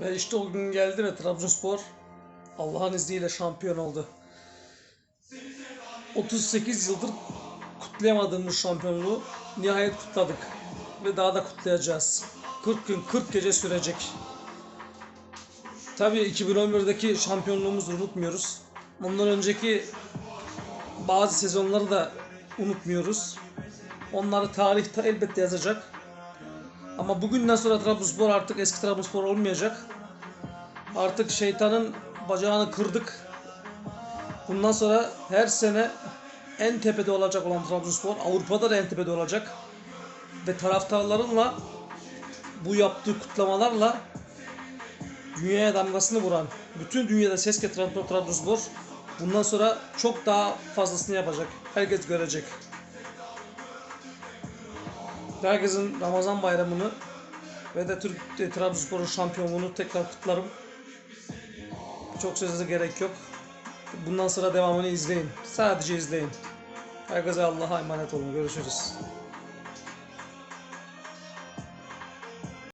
Ve işte o gün geldi ve Trabzonspor Allah'ın izniyle şampiyon oldu. 38 yıldır kutlayamadığımız şampiyonluğu nihayet kutladık. Ve daha da kutlayacağız. 40 gün 40 gece sürecek. Tabii 2011'deki şampiyonluğumuzu unutmuyoruz. Ondan önceki bazı sezonları da unutmuyoruz. Onları tarih ta elbette yazacak. Ama bugünden sonra Trabzonspor artık eski Trabzonspor olmayacak. Artık şeytanın bacağını kırdık. Bundan sonra her sene en tepede olacak olan Trabzonspor Avrupa'da da en tepede olacak. Ve taraftarlarınla bu yaptığı kutlamalarla dünyaya damgasını vuran, bütün dünyada ses getiren Trabzonspor bundan sonra çok daha fazlasını yapacak. Herkes görecek. Herkesin Ramazan bayramını ve de Türk e, Trabzonspor'un şampiyonluğunu tekrar kutlarım. Çok söze gerek yok. Bundan sonra devamını izleyin. Sadece izleyin. Herkese Allah'a emanet olun. Görüşürüz.